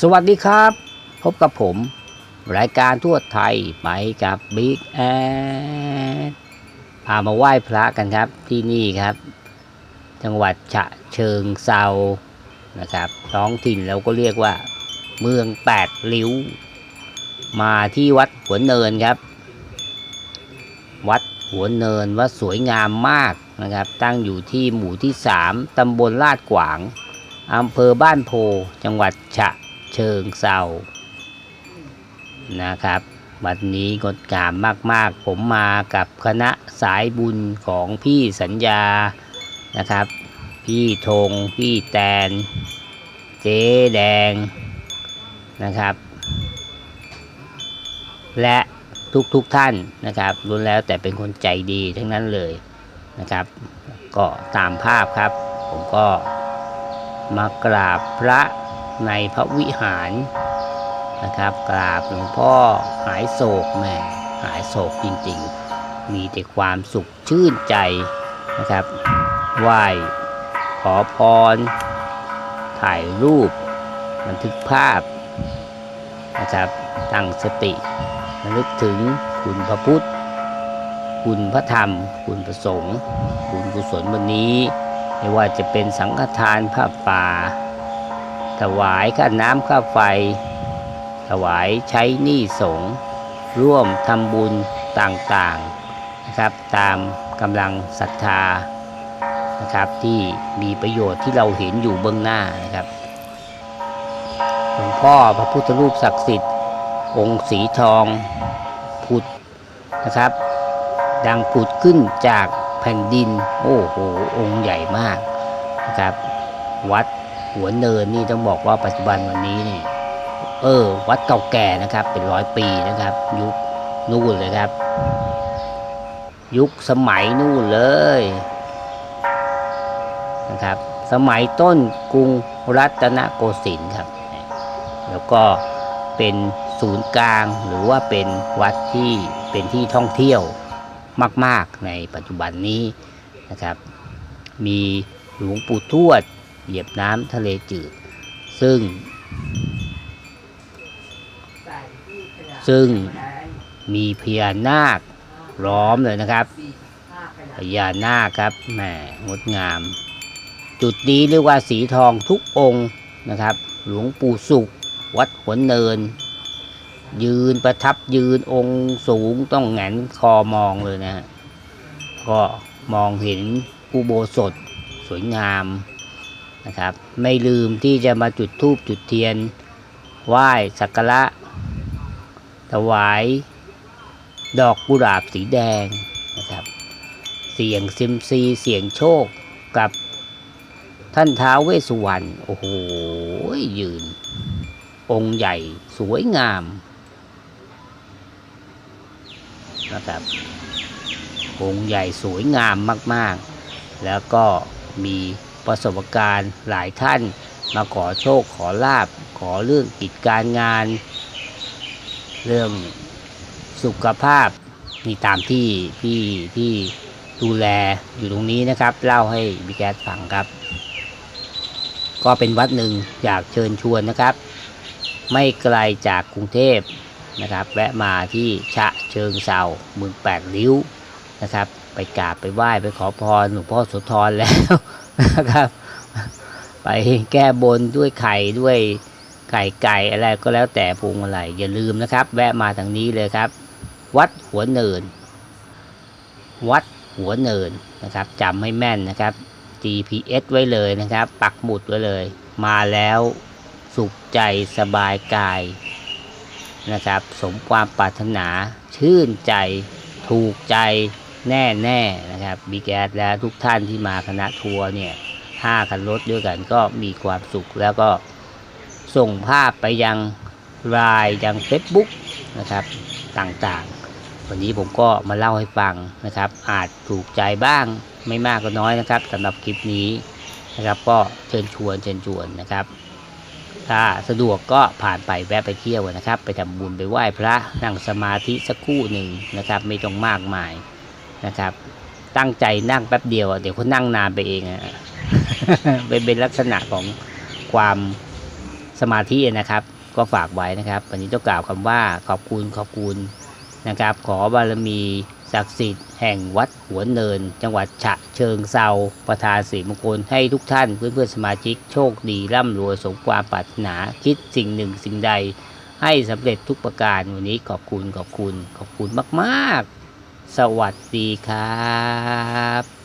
สวัสดีครับ พบกับผม รายการทั่วไทยไปกับบิ๊กแอดพามาไหว้พระกันครับที่นี่ครับ จังหวัดฉะเชิงเซานะครับท้องถิ่นเราก็เรียกว่า เมืองแปดริ้ว มาที่วัดหัวเนินครับ วัดหัวเนินวัดสวยงามมากนะครับ ตั้งอยู่ที่หมู่ที่ 3ตำบลลาดกวางอำเภอบ้านโพ จังหวัดฉะ เชิงเซานะครับ วันนี้งดงามมาก ๆ ผมมากับคณะสายบุญของพี่สัญญานะครับ พี่ธงพี่แตน เจ๊แดงนะครับ และทุกๆทท่านนะครับรุนแล้วแต่เป็นคนใจดีทั้งนั้นเลยนะครับ ก็ตามภาพครับ ผมก็มากราบพระ ในพระวิหารนะครับ กราบหลวงพ่อหายโศกแม่หายโศกจริงๆ มีแต่ความสุขชื่นใจนะครับ ไหว้ขอพร ถ่ายรูป บันทึกภาพนะครับตั้งสติระลึกถึงคุณพระพุทธ คุณพระธรรม คุณพระสงฆ์คุณกุศลวันนี้ ไม่ว่าจะเป็นสังฆทานผ้าป่า ถวายค่าน้ำค่าไฟ ถวายใช้หนี้สงร่วมทำบุญต่างๆนะครับ ตามกำลังศรัทธานะครับที่มีประโยชน์ที่เราเห็นอยู่เบื้องหน้านะครับหลวงพ่อพระพุทธรูปศักดิ์สิทธิ์ องค์สีทองผุดนะครับ ดังผุดขึ้นจากแผ่นดิน โอ้โห องค์ใหญ่มากนะครับ วัด หัวเนินนี่ต้องบอกว่าปัจจุบันวันนี้นี่เออ วัดเก่าแก่นะครับ เป็นร้อยปีนะครับ ยุคนู่นเลยครับ ยุคสมัยนู่นเลยนะครับ สมัยต้นกรุงรัตนโกสินทร์ครับ แล้วก็เป็นศูนย์กลางหรือว่าเป็นวัดที่เป็นที่ท่องเที่ยวมาก ๆ ในปัจจุบันนี้นะครับ มีหลวงปู่ทวด เหยียบน้ำทะเลจืด ซึ่ง ซึ่งมีพญานาคล้อมเลยนะครับพญานาคครับแหมงดงาม จุดนี้เรียกว่าสีทองทุกองค์นะครับ หลวงปู่สุข วัดหัวเนิน ยืนประทับยืนองค์สูงต้องแหงนคอมองเลยนะฮะก็มองเห็นอุโบสถสวยงาม นะครับ ไม่ลืมที่จะมาจุดธูปจุดเทียนไหว้สักการะถวาย ดอกกุหลาบสีแดงนะครับ เสียงซิมซีเสียงโชคกับท่านท้าวเวสุวรรณโอ้โหยืน องค์ใหญ่สวยงามนะครับองค์ใหญ่สวยงามมาก ๆ แล้วก็มี ประสบการณ์หลายท่านมาขอโชคขอลาบ ขอเรื่องกิจการงาน เรื่องสุขภาพนี่ตามที่พี่ที่ดูแลอยู่ตรงนี้นะครับ เล่าให้บิแกสฟังครับ ก็เป็นวัดหนึ่งอยากเชิญชวนนะครับ ไม่ไกลจากกรุงเทพนะครับ แวะมาที่ฉะเชิงเซาเมืองแปดริ้วนะครับ ไปกราบไปไหว้ไปขอพรหลวงพ่อโสธรแล้ว นะครับ ไปแก้บนด้วยไข่ด้วยไก่ไก่อะไรก็แล้วแต่พวงมาลัยอย่าลืมนะครับ แวะมาทางนี้เลยครับ วัดหัวเนิน วัดหัวเนินนะครับจำให้แม่นนะครับ GPS ไว้เลยนะครับ ปักหมุดไว้เลย มาแล้วสุขใจสบายกายนะครับ สมความปรารถนาชื่นใจถูกใจ แน่แน่นะครับบีแกสและทุกท่านที่มาคณะทัวร์เนี่ยห้าคันรถด้วยกันก็มีความสุขแล้วก็ส่งภาพไปยังไลน์ยัง Facebook นะครับต่างๆ วันนี้ผมก็มาเล่าให้ฟังนะครับ อาจถูกใจบ้างไม่มากก็น้อยนะครับสำหรับคลิปนี้นะครับก็เชิญชวนเชิญชวนนะครับ ถ้าสะดวกก็ผ่านไปแวะไปเที่ยวนะครับ ไปทำบุญไปไหว้พระนั่งสมาธิสักครู่หนึ่งนะครับ ไม่ต้องมากมาย นะครับ ตั้งใจนั่งแป๊บเดียวเดี๋ยวเขานั่งนานไปเองอะเป็นเป็นลักษณะของความสมาธินะครับ ก็ฝากไว้นะครับ วันนี้ต้องกล่าวคำว่าขอบคุณขอบคุณนะครับ ขอบารมีศักดิ์สิทธิ์แห่งวัดหัวเนิน จังหวัดฉะเชิงเซาประทานสีมงคลให้ทุกท่านเพื่อนเพื่อนๆสมาชิกโชคดีร่ำรวยสมความปรารถนาคิดสิ่งหนึ่งสิ่งใด ให้สำเร็จทุกประการวันนี้ขอบคุณขอบคุณขอบคุณมาก ๆ สวัสดีครับ